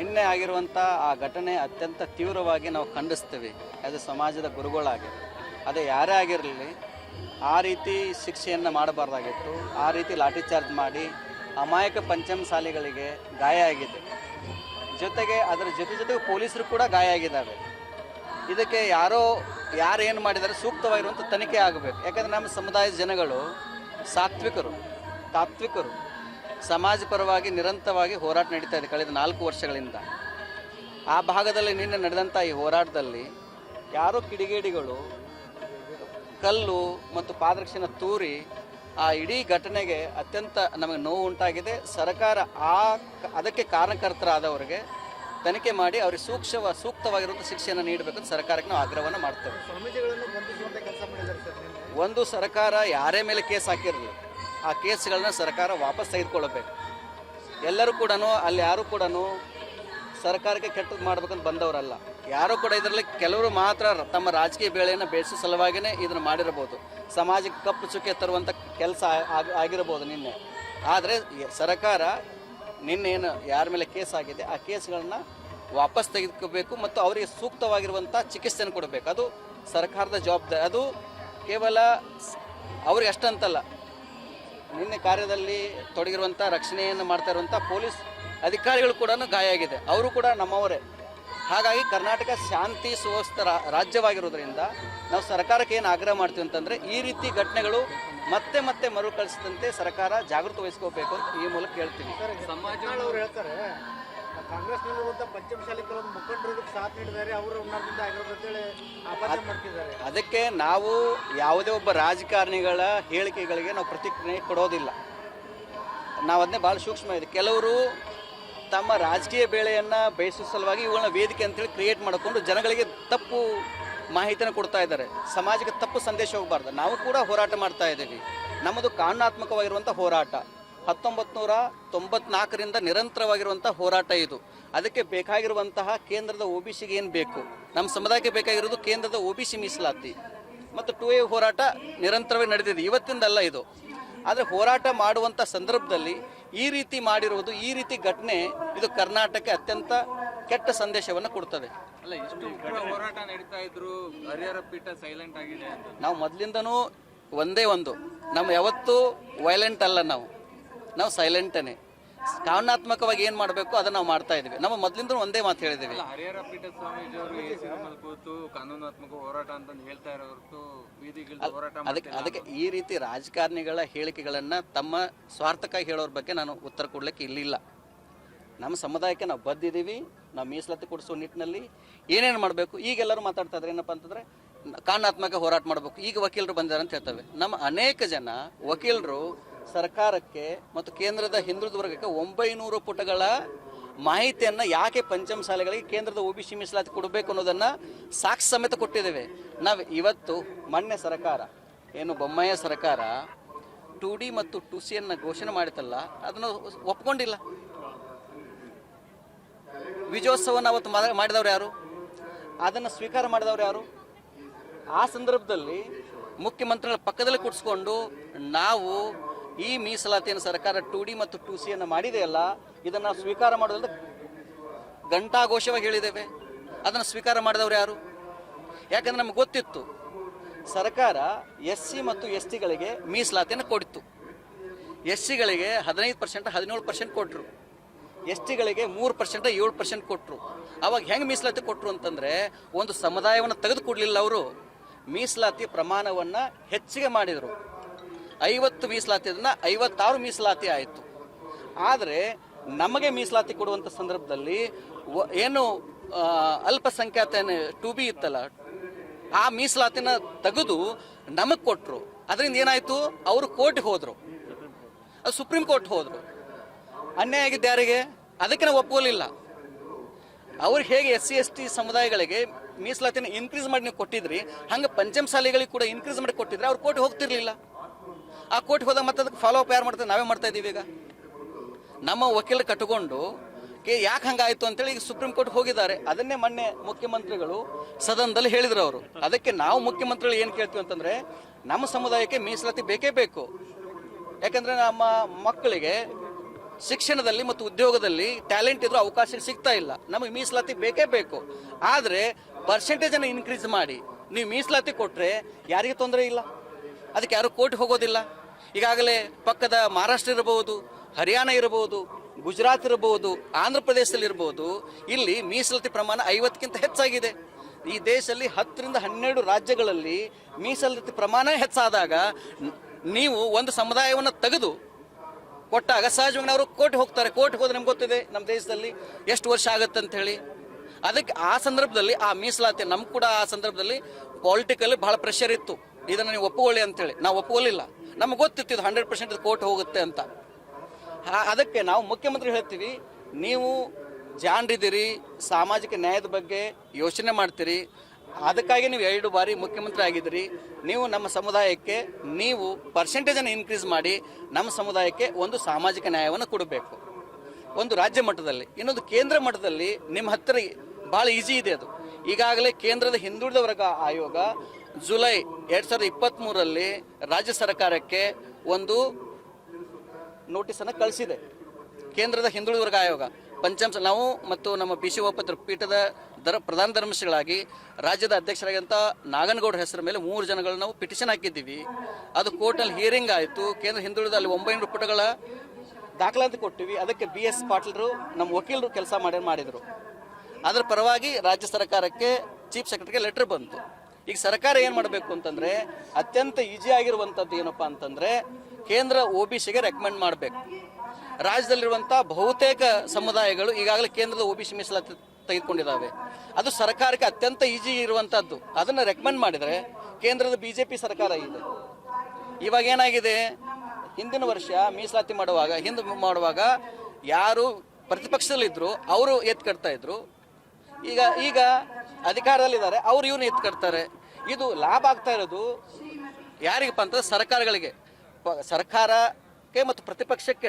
ನಿನ್ನೆ ಆಗಿರುವಂಥ ಆ ಘಟನೆ ಅತ್ಯಂತ ತೀವ್ರವಾಗಿ ನಾವು ಖಂಡಿಸ್ತೀವಿ. ಅದು ಸಮಾಜದ ಗುರುಗಳಾಗಿ. ಅದೇ ಯಾರೇ ಆಗಿರಲಿ, ಆ ರೀತಿ ಶಿಕ್ಷೆಯನ್ನು ಮಾಡಬಾರ್ದಾಗಿತ್ತು. ಆ ರೀತಿ ಲಾಠಿ ಚಾರ್ಜ್ ಮಾಡಿ ಅಮಾಯಕ ಪಂಚಮಸಾಲಿಗಳಿಗೆ ಗಾಯ ಆಗಿದೆ. ಜೊತೆಗೆ ಅದರ ಜೊತೆ ಜೊತೆಗೆ ಪೊಲೀಸರು ಕೂಡ ಗಾಯ ಆಗಿದ್ದಾವೆ. ಇದಕ್ಕೆ ಯಾರೋ, ಯಾರು ಏನು ಮಾಡಿದ್ದಾರೆ ಸೂಕ್ತವಾಗಿರುವಂಥ ತನಿಖೆ ಆಗಬೇಕು. ಯಾಕಂದರೆ ನಮ್ಮ ಸಮುದಾಯದ ಜನಗಳು ಸಾತ್ವಿಕರು, ತಾತ್ವಿಕರು. ಸಮಾಜ ಪರವಾಗಿ ನಿರಂತರವಾಗಿ ಹೋರಾಟ ನಡೀತಾ ಇದೆ ಕಳೆದ ನಾಲ್ಕು ವರ್ಷಗಳಿಂದ. ಆ ಭಾಗದಲ್ಲಿ ನಿನ್ನೆ ನಡೆದಂಥ ಈ ಹೋರಾಟದಲ್ಲಿ ಯಾರೋ ಕಿಡಿಗೇಡಿಗಳು ಕಲ್ಲು ಮತ್ತು ಪಾದರಕ್ಷೆನ ತೂರಿ ಆ ಇಡೀ ಘಟನೆಗೆ ಅತ್ಯಂತ ನಮಗೆ ನೋವು ಉಂಟಾಗಿದೆ. ಸರ್ಕಾರ ಆ ಅದಕ್ಕೆ ಕಾರಣಕರ್ತರಾದವರಿಗೆ ತನಿಖೆ ಮಾಡಿ ಅವರಿಗೆ ಸೂಕ್ಷ್ಮ ಸೂಕ್ತವಾಗಿರುವಂಥ ಶಿಕ್ಷೆಯನ್ನು ನೀಡಬೇಕಂತ ಸರ್ಕಾರಕ್ಕೆ ನಾವು ಆಗ್ರಹವನ್ನು ಮಾಡ್ತೇವೆ. ಒಂದು ಸರ್ಕಾರ ಯಾರೇ ಮೇಲೆ ಕೇಸ್ ಹಾಕಿರಲಿ ಆ ಕೇಸ್ಗಳನ್ನ ಸರ್ಕಾರ ವಾಪಸ್ ತೆಗೆದುಕೊಳ್ಳಬೇಕು. ಎಲ್ಲರೂ ಕೂಡ ಅಲ್ಲಿ ಯಾರು ಕೂಡ ಸರ್ಕಾರಕ್ಕೆ ಕೆಟ್ಟದ್ದು ಮಾಡ್ಬೇಕಂತ ಬಂದವರಲ್ಲ. ಯಾರು ಕೂಡ ಇದರಲ್ಲಿ ಕೆಲವರು ಮಾತ್ರ ತಮ್ಮ ರಾಜಕೀಯ ಬೇಳೆಯನ್ನು ಬೇಯಿಸೋ ಸಲುವಾಗಿಯೇ ಇದನ್ನು ಮಾಡಿರಬಹುದು. ಸಮಾಜಕ್ಕೆ ಕಪ್ಪು ಚುಕ್ಕೆ ತರುವಂಥ ಕೆಲಸ ಆಗಿ ಆಗಿರಬಹುದು ನಿನ್ನೆ. ಆದರೆ ಸರ್ಕಾರ ನಿನ್ನೆ ಏನು, ಯಾರ ಮೇಲೆ ಕೇಸ್ ಆಗಿದೆ, ಆ ಕೇಸ್ಗಳನ್ನ ವಾಪಸ್ ತೆಗೆದುಕೋಬೇಕು ಮತ್ತು ಅವರಿಗೆ ಸೂಕ್ತವಾಗಿರುವಂಥ ಚಿಕಿತ್ಸೆಯನ್ನು ಕೊಡಬೇಕು. ಅದು ಸರ್ಕಾರದ ಜವಾಬ್ದಾರಿ. ಅದು ಕೇವಲ ಅವ್ರಿಗೆ ಅಷ್ಟಂತಲ್ಲ. ನಿನ್ನೆ ಕಾರ್ಯದಲ್ಲಿ ತೊಡಗಿರುವಂಥ ರಕ್ಷಣೆಯನ್ನು ಮಾಡ್ತಾ ಇರುವಂಥ ಪೊಲೀಸ್ ಅಧಿಕಾರಿಗಳು ಕೂಡ ಗಾಯ ಆಗಿದೆ. ಅವರು ಕೂಡ ನಮ್ಮವರೇ. ಹಾಗಾಗಿ ಕರ್ನಾಟಕ ಶಾಂತಿ ಸುವಸ್ಥ ರಾಜ್ಯವಾಗಿರೋದ್ರಿಂದ ನಾವು ಸರ್ಕಾರಕ್ಕೆ ಏನು ಆಗ್ರಹ ಮಾಡ್ತೀವಿ ಅಂತಂದರೆ, ಈ ರೀತಿ ಘಟನೆಗಳು ಮತ್ತೆ ಮತ್ತೆ ಮರುಕಳಿಸದಂತೆ ಸರ್ಕಾರ ಜಾಗೃತ ವಹಿಸ್ಕೋಬೇಕು ಅಂತ ಈ ಮೂಲಕ ಹೇಳ್ತೀವಿ. ಸಮಾಜ ಹೇಳ್ತಾರೆ. ಕಾಂಗ್ರೆಸ್ನಲ್ಲಿರುವಂತ ಪಂಚಮಶಾಲಿ ಕೆಲವೊಂದು ಮುಖಂಡರು ಸಾಥ್ ನೀಡಿದ್ದಾರೆ ಅವರು ಆಗಿರೋದು ಅಂತೇಳಿ ಆಪಾದನೆ ಮಾಡ್ತಿದ್ದಾರೆ. ಅದಕ್ಕೆ ನಾವು ಯಾವುದೇ ಒಬ್ಬ ರಾಜಕಾರಣಿಗಳ ಹೇಳಿಕೆಗಳಿಗೆ ನಾವು ಪ್ರತಿಕ್ರಿಯೆ ಕೊಡೋದಿಲ್ಲ. ನಾವು ಅದನ್ನೇ ಭಾಳ ಸೂಕ್ಷ್ಮ ಇದೆ. ಕೆಲವರು ತಮ್ಮ ರಾಜಕೀಯ ಬೇಳೆಯನ್ನು ಬಯಸುವ ಸಲುವಾಗಿ ಇವುಗಳನ್ನ ವೇದಿಕೆ ಅಂತೇಳಿ ಕ್ರಿಯೇಟ್ ಮಾಡಿಕೊಂಡು ಜನಗಳಿಗೆ ತಪ್ಪು ಮಾಹಿತಿನ ಕೊಡ್ತಾ ಇದ್ದಾರೆ. ಸಮಾಜಕ್ಕೆ ತಪ್ಪು ಸಂದೇಶ ಹೋಗಬಾರ್ದು. ನಾವು ಕೂಡ ಹೋರಾಟ ಮಾಡ್ತಾ ಇದ್ದೀವಿ. ನಮ್ಮದು ಕಾನೂನಾತ್ಮಕವಾಗಿರುವಂಥ ಹೋರಾಟ. ಹತ್ತೊಂಬತ್ತು ನೂರ ತೊಂಬತ್ನಾಲ್ಕರಿಂದ ನಿರಂತರವಾಗಿರುವಂಥ ಹೋರಾಟ ಇದು. ಅದಕ್ಕೆ ಬೇಕಾಗಿರುವಂತಹ ಕೇಂದ್ರದ ಒ ಬಿ ಸಿಗೆ ಏನು ಬೇಕು? ನಮ್ಮ ಸಮುದಾಯಕ್ಕೆ ಬೇಕಾಗಿರೋದು ಕೇಂದ್ರದ ಒ ಬಿ ಸಿ ಮೀಸಲಾತಿ. ಮತ್ತು ಟು ಎ ಹೋರಾಟ ನಿರಂತರವಾಗಿ ನಡೆದಿದೆ. ಇವತ್ತಿಂದಲ್ಲ ಇದು. ಆದರೆ ಹೋರಾಟ ಮಾಡುವಂಥ ಸಂದರ್ಭದಲ್ಲಿ ಈ ರೀತಿ ಮಾಡಿರುವುದು ಈ ರೀತಿ ಘಟನೆ ಇದು ಕರ್ನಾಟಕಕ್ಕೆ ಅತ್ಯಂತ ಕೆಟ್ಟ ಸಂದೇಶವನ್ನು ಕೊಡ್ತದೆ. ಅಲ್ಲ ಇಷ್ಟು ಹೋರಾಟ ನಡೀತಾ ಇದ್ರು ಹರಿಹರ ಪೀಠ ಸೈಲೆಂಟ್ ಆಗಿದೆ ನಾವು ಮೊದಲಿಂದನೂ ಒಂದೇ ಒಂದು. ನಮ್ಮ ಯಾವತ್ತೂ ವೈಲೆಂಟ್ ಅಲ್ಲ ನಾವು. ನಾವು ಸೈಲೆಂಟನೇ ಕಾರಣಾತ್ಮಕವಾಗಿ ಏನು ಮಾಡಬೇಕು ಅದನ್ನ ನಾವು ಮಾಡ್ತಾ ಇದ್ದೀವಿ. ನಮ್ಮ ಮೊದಲಿಂದ ಒಂದೇ ಮಾತು ಹೇಳಿದ್ದೀವಿ. ಹರಿಹರ ಪೀಠ ಎ ಕೂತು ಕಾನೂನಾತ್ಮಕ ಹೋರಾಟ ಅಂತಂದು ಹೇಳ್ತಾ ಬೀದಿಗಿಳಿದು ಹೋರಾಟ ಅದಕ್ಕೆ ಅದಕ್ಕೆ ಈ ರೀತಿ ರಾಜಕಾರಣಿಗಳ ಹೇಳಿಕೆಗಳನ್ನು ತಮ್ಮ ಸ್ವಾರ್ಥಕ್ಕಾಗಿ ಹೇಳೋರ ಬಗ್ಗೆ ನಾನು ಉತ್ತರ ಕೊಡ್ಲಿಕ್ಕೆ ಇಲ್ಲಿಲ್ಲ. ನಮ್ಮ ಸಮುದಾಯಕ್ಕೆ ನಾವು ಬದ್ದಿದ್ದೀವಿ ನಾವು ಮೀಸಲಾತಿ ಕೊಡಿಸುವ ನಿಟ್ಟಿನಲ್ಲಿ ಏನೇನು ಮಾಡಬೇಕು ಈಗೆಲ್ಲರೂ ಮಾತಾಡ್ತಾ ಇದ್ರೆ ಏನಪ್ಪ ಅಂತಂದ್ರೆ ಕಾನೂನಾತ್ಮಕ ಹೋರಾಟ ಮಾಡಬೇಕು. ಈಗ ವಕೀಲರು ಬಂದಿದ್ದಾರೆ ಅಂತ ಹೇಳ್ತವೆ. ನಮ್ಮ ಅನೇಕ ಜನ ವಕೀಲರು ಸರ್ಕಾರಕ್ಕೆ ಮತ್ತು ಕೇಂದ್ರದ ಹಿಂದುಳಿದ ವರ್ಗಕ್ಕೆ ಒಂಬೈನೂರು ಪುಟಗಳ ಮಾಹಿತಿಯನ್ನು ಯಾಕೆ ಪಂಚಮ ಶಾಲೆಗಳಿಗೆ ಕೇಂದ್ರದ ಒ ಬಿ ಸಿ ಮೀಸಲಾತಿ ಕೊಡಬೇಕು ಅನ್ನೋದನ್ನು ಸಾಕ್ಷಿ ಸಮೇತ ಕೊಟ್ಟಿದ್ದೇವೆ. ನಾವು ಇವತ್ತು ಮೊನ್ನೆ ಸರ್ಕಾರ, ಏನು ಬೊಮ್ಮಯ್ಯ ಸರ್ಕಾರ, ಟು ಡಿ ಮತ್ತು ಟು ಸಿಯನ್ನು ಘೋಷಣೆ ಮಾಡಿತಲ್ಲ ಅದನ್ನು ಒಪ್ಕೊಂಡಿಲ್ಲ. ವಿಜಯೋತ್ಸವನ ಅವತ್ತು ಮಾಡಿದವರು ಮಾಡಿದವ್ರು ಯಾರು? ಅದನ್ನು ಸ್ವೀಕಾರ ಮಾಡಿದವ್ರು ಯಾರು? ಆ ಸಂದರ್ಭದಲ್ಲಿ ಮುಖ್ಯಮಂತ್ರಿಗಳ ಪಕ್ಕದಲ್ಲಿ ಕೂಡಿಸ್ಕೊಂಡು ನಾವು ಈ ಮೀಸಲಾತಿಯನ್ನು ಸರ್ಕಾರ ಟು ಡಿ ಮತ್ತು ಟು ಸಿಯನ್ನು ಮಾಡಿದೆಯಲ್ಲ ಇದನ್ನು ಸ್ವೀಕಾರ ಮಾಡೋದ್ರಿಂದ ಘಂಟಾಘೋಷವಾಗಿ ಹೇಳಿದ್ದೇವೆ. ಅದನ್ನು ಸ್ವೀಕಾರ ಮಾಡಿದವರು ಯಾರು? ಯಾಕಂದ್ರೆ ನಮ್ಗೆ ಗೊತ್ತಿತ್ತು, ಸರ್ಕಾರ ಎಸ್ ಸಿ ಮತ್ತು ಎಸ್ ಟಿಗಳಿಗೆ ಮೀಸಲಾತಿಯನ್ನು ಕೊಡಿತ್ತು ಎಸ್ ಸಿಗಳಿಗೆ ಹದಿನೈದು ಪರ್ಸೆಂಟ್ ಹದಿನೇಳು ಪರ್ಸೆಂಟ್ ಕೊಟ್ಟರು ಎಸ್ ಟಿಗಳಿಗೆ ಮೂರು ಪರ್ಸೆಂಟ್ ಏಳು ಪರ್ಸೆಂಟ್ ಕೊಟ್ಟರು ಅವಾಗ ಹೆಂಗೆ ಮೀಸಲಾತಿ ಕೊಟ್ಟರು ಅಂತಂದರೆ, ಒಂದು ಸಮುದಾಯವನ್ನು ತೆಗೆದುಕೊಡ್ಲಿಲ್ಲ ಅವರು. ಮೀಸಲಾತಿ ಪ್ರಮಾಣವನ್ನು ಹೆಚ್ಚಿಗೆ ಮಾಡಿದರು. ಐವತ್ತು ಮೀಸಲಾತಿಯನ್ನ ಐವತ್ತಾರು ಮೀಸಲಾತಿ ಆಯಿತು. ಆದರೆ ನಮಗೆ ಮೀಸಲಾತಿ ಕೊಡುವಂಥ ಸಂದರ್ಭದಲ್ಲಿ ಏನು ಅಲ್ಪಸಂಖ್ಯಾತ ಟು ಬಿ ಇತ್ತಲ್ಲ, ಆ ಮೀಸಲಾತಿನ ತೆಗೆದು ನಮಗೆ ಕೊಟ್ಟರು ಅದರಿಂದ ಏನಾಯಿತು? ಅವರು ಕೋರ್ಟ್ಗೆ ಹೋದರು. ಅದು ಸುಪ್ರೀಂ ಕೋರ್ಟ್ ಹೋದರು. ಅನ್ಯಾಯ ಆಗಿದ್ದು ಯಾರಿಗೆ? ಅದಕ್ಕೆ ನಾವು ಒಪ್ಪೋಲಿಲ್ಲ ಅವ್ರು ಹೇಗೆ ಎಸ್ ಸಿ, ಎಸ್ ಟಿ ಸಮುದಾಯಗಳಿಗೆ ಮೀಸಲಾತಿನ ಇನ್ಕ್ರೀಸ್ ಮಾಡಿ ನೀವು ಕೊಟ್ಟಿದ್ರಿ, ಹಂಗೆ ಪಂಚಮಸಾಲಿಗಳಿಗೆ ಕೂಡ ಇನ್ಕ್ರೀಸ್ ಮಾಡಿ ಕೊಟ್ಟಿದ್ರೆ ಅವ್ರು ಕೋರ್ಟ್ ಹೋಗ್ತಿರ್ಲಿಲ್ಲ. ಆ ಕೋರ್ಟ್ ಹೋದಾಗ ಮತ್ತೆ ಅದಕ್ಕೆ ಫಾಲೋ ಅಪ್ ಯಾರು ಮಾಡ್ತಾರೆ? ನಾವೇ ಮಾಡ್ತಾ ಇದ್ದೀವಿ ಈಗ. ನಮ್ಮ ವಕೀಲ ಕಟ್ಟಿಕೊಂಡು ಕೆ ಯಾಕೆ ಹಂಗಾಯ್ತು? ಅಂತೇಳಿ ಈಗ ಸುಪ್ರೀಂ ಕೋರ್ಟ್ ಹೋಗಿದ್ದಾರೆ. ಅದನ್ನೇ ಮೊನ್ನೆ ಮುಖ್ಯಮಂತ್ರಿಗಳು ಸದನದಲ್ಲಿ ಹೇಳಿದ್ರು ಅವರು. ಅದಕ್ಕೆ ನಾವು ಮುಖ್ಯಮಂತ್ರಿಗಳು ಏನು ಕೇಳ್ತೀವಿ ಅಂತಂದ್ರೆ, ನಮ್ಮ ಸಮುದಾಯಕ್ಕೆ ಮೀಸಲಾತಿ ಬೇಕೇ ಬೇಕು. ಯಾಕಂದ್ರೆ ನಮ್ಮ ಮಕ್ಕಳಿಗೆ ಶಿಕ್ಷಣದಲ್ಲಿ ಮತ್ತು ಉದ್ಯೋಗದಲ್ಲಿ ಟ್ಯಾಲೆಂಟ್ ಇದ್ರೂ ಅವಕಾಶ ಸಿಗ್ತಾ ಇಲ್ಲ. ನಮಗೆ ಮೀಸಲಾತಿ ಬೇಕೇ ಬೇಕು. ಆದರೆ ಪರ್ಸೆಂಟೇಜನ್ನು ಇನ್ಕ್ರೀಸ್ ಮಾಡಿ. ನೀವು ಮೀಸಲಾತಿ ಕೊಟ್ಟರೆ ಯಾರಿಗೆ ತೊಂದರೆ ಇಲ್ಲ? ಅದಕ್ಕೆ ಯಾರು ಕೋರ್ಟ್ ಹೋಗೋದಿಲ್ಲ? ಈಗಾಗಲೇ ಪಕ್ಕದ ಮಹಾರಾಷ್ಟ್ರ ಇರಬಹುದು, ಹರಿಯಾಣ ಇರಬಹುದು, ಗುಜರಾತ್ ಇರಬಹುದು, ಆಂಧ್ರ ಪ್ರದೇಶದಲ್ಲಿ ಇರಬಹುದು, ಇಲ್ಲಿ ಮೀಸಲಾತಿ ಪ್ರಮಾಣ ಐವತ್ತಕ್ಕಿಂತ ಹೆಚ್ಚಾಗಿದೆ. ಈ ದೇಶದಲ್ಲಿ ಹತ್ತರಿಂದ ಹನ್ನೆರಡು ರಾಜ್ಯಗಳಲ್ಲಿ ಮೀಸಲಾತಿ ಪ್ರಮಾಣ ಹೆಚ್ಚಾದಾಗ ನೀವು ಒಂದು ಸಮುದಾಯವನ್ನು ತೆಗೆದು ಕೊಟ್ಟಾಗ ಸಹಜವಾಗಿ ಅವರು ಕೋರ್ಟ್ ಹೋಗ್ತಾರೆ. ಕೋರ್ಟ್ ಹೋದ್ರೆ ನಿಮ್ಗೆ ಗೊತ್ತಿದೆ, ನಮ್ಮ ದೇಶದಲ್ಲಿ ಎಷ್ಟು ವರ್ಷ ಆಗುತ್ತೆ ಅಂತ ಹೇಳಿ. ಅದಕ್ಕೆ ಆ ಸಂದರ್ಭದಲ್ಲಿ ಆ ಮೀಸಲಾತಿ ನಮ್ಗೆ ಕೂಡ ಆ ಸಂದರ್ಭದಲ್ಲಿ ಪಾಲಿಟಿಕಲ್ಲಿ ಬಹಳ ಪ್ರೆಷರ್ ಇತ್ತು. ಇದನ್ನು ನೀವು ಒಪ್ಪುಕೊಳ್ಳಿ ಅಂತೇಳಿ ನಾವು ಒಪ್ಪುಕೊಳ್ಳಿಲ್ಲ ನಮ್ಗೆ ಗೊತ್ತಿತ್ತು ಇದು ಹಂಡ್ರೆಡ್ ಪರ್ಸೆಂಟ್ ಕೋರ್ಟ್ ಹೋಗುತ್ತೆ ಅಂತ. ಅದಕ್ಕೆ ನಾವು ಮುಖ್ಯಮಂತ್ರಿ ಹೇಳ್ತೀವಿ, ನೀವು ಜಾಣರಿದ್ದೀರಿ, ಸಾಮಾಜಿಕ ನ್ಯಾಯದ ಬಗ್ಗೆ ಯೋಚನೆ ಮಾಡ್ತೀರಿ, ಅದಕ್ಕಾಗಿ ನೀವು ಎರಡು ಬಾರಿ ಮುಖ್ಯಮಂತ್ರಿ ಆಗಿದ್ದೀರಿ, ನೀವು ನಮ್ಮ ಸಮುದಾಯಕ್ಕೆ ನೀವು ಪರ್ಸೆಂಟೇಜನ್ನು ಇನ್ಕ್ರೀಸ್ ಮಾಡಿ, ನಮ್ಮ ಸಮುದಾಯಕ್ಕೆ ಒಂದು ಸಾಮಾಜಿಕ ನ್ಯಾಯವನ್ನು ಕೊಡಬೇಕು. ಒಂದು ರಾಜ್ಯ ಮಟ್ಟದಲ್ಲಿ, ಇನ್ನೊಂದು ಕೇಂದ್ರ ಮಟ್ಟದಲ್ಲಿ ನಿಮ್ಮ ಹತ್ತಿರ ಭಾಳ ಈಸಿ ಇದೆ ಅದು. ಈಗಾಗಲೇ ಕೇಂದ್ರದ ಹಿಂದುಳಿದ ವರ್ಗ ಆಯೋಗ ಜುಲೈ ಎರಡು ಸಾವಿರದ ಇಪ್ಪತ್ತ್ಮೂರರಲ್ಲಿ ರಾಜ್ಯ ಸರ್ಕಾರಕ್ಕೆ ಒಂದು ನೋಟಿಸನ್ನು ಕಳಿಸಿದೆ. ಕೇಂದ್ರದ ಹಿಂದುಳಿದ ವರ್ಗ ಆಯೋಗ ಪಂಚಮ ನಾವು ಮತ್ತು ನಮ್ಮ ಪಿ ಸಿ ಒಪ್ಪತ್ರ ಪೀಠದ ದರ ಪ್ರಧಾನ ಧರ್ಮಸ್ಥಿಗಳಾಗಿ ರಾಜ್ಯದ ಅಧ್ಯಕ್ಷರಾಗಿಂಥ ನಾಗನಗೌಡ ಹೆಸರ ಮೇಲೆ ಮೂರು ಜನಗಳು ನಾವು ಪಿಟಿಷನ್ ಹಾಕಿದ್ದೀವಿ. ಅದು ಕೋರ್ಟ್ನಲ್ಲಿ ಹಿಯರಿಂಗ್ ಆಯಿತು. ಕೇಂದ್ರ ಹಿಂದುಳಿದ ಅಲ್ಲಿ ಒಂಬೈನೂರು ಪುಟಗಳ ದಾಖಲಾತಿ ಕೊಟ್ಟಿವಿ. ಅದಕ್ಕೆ ಬಿ ಎಸ್ ಪಾಟೀಲ್ರು, ನಮ್ಮ ವಕೀಲರು ಕೆಲಸ ಮಾಡಿ ಮಾಡಿದರು. ಅದರ ಪರವಾಗಿ ರಾಜ್ಯ ಸರ್ಕಾರಕ್ಕೆ ಚೀಫ್ ಸೆಕ್ರೆಟರಿಗೆ ಲೆಟರ್ ಬಂತು. ಈಗ ಸರ್ಕಾರ ಏನು ಮಾಡಬೇಕು ಅಂತಂದರೆ ಅತ್ಯಂತ ಈಜಿ ಆಗಿರುವಂಥದ್ದು ಏನಪ್ಪ ಅಂತಂದರೆ ಕೇಂದ್ರ ಒ ಬಿ ಸಿಗೆ ರೆಕಮೆಂಡ್ ಮಾಡಬೇಕು. ರಾಜ್ಯದಲ್ಲಿರುವಂಥ ಬಹುತೇಕ ಸಮುದಾಯಗಳು ಈಗಾಗಲೇ ಕೇಂದ್ರದ ಒ ಬಿ ಸಿ ಮೀಸಲಾತಿ ತೆಗೆದುಕೊಂಡಿದ್ದಾವೆ ಅದು ಸರ್ಕಾರಕ್ಕೆ ಅತ್ಯಂತ ಈಜಿ ಇರುವಂಥದ್ದು ಅದನ್ನು ರೆಕಮೆಂಡ್ ಮಾಡಿದರೆ ಕೇಂದ್ರದ ಬಿ ಜೆ ಪಿ ಸರ್ಕಾರ ಇದೆ. ಇವಾಗ ಏನಾಗಿದೆ? ಹಿಂದಿನ ವರ್ಷ ಮೀಸಲಾತಿ ಮಾಡುವಾಗ, ಹಿಂದೆ ಮಾಡುವಾಗ ಯಾರು ಪ್ರತಿಪಕ್ಷದಲ್ಲಿದ್ದರು ಅವರು ಎತ್ತು ಕಟ್ತಾ ಇದ್ರು. ಈಗ ಈಗ ಅಧಿಕಾರದಲ್ಲಿದ್ದಾರೆ, ಅವ್ರು ಇವನು ಎತ್ತು ಕಟ್ತಾರೆ. ಇದು ಲಾಭ ಆಗ್ತಾ ಇರೋದು ಯಾರಿಗಪ್ಪ ಅಂತಂದ್ರೆ ಸರ್ಕಾರಗಳಿಗೆ. ಸರ್ಕಾರಕ್ಕೆ ಮತ್ತು ಪ್ರತಿಪಕ್ಷಕ್ಕೆ.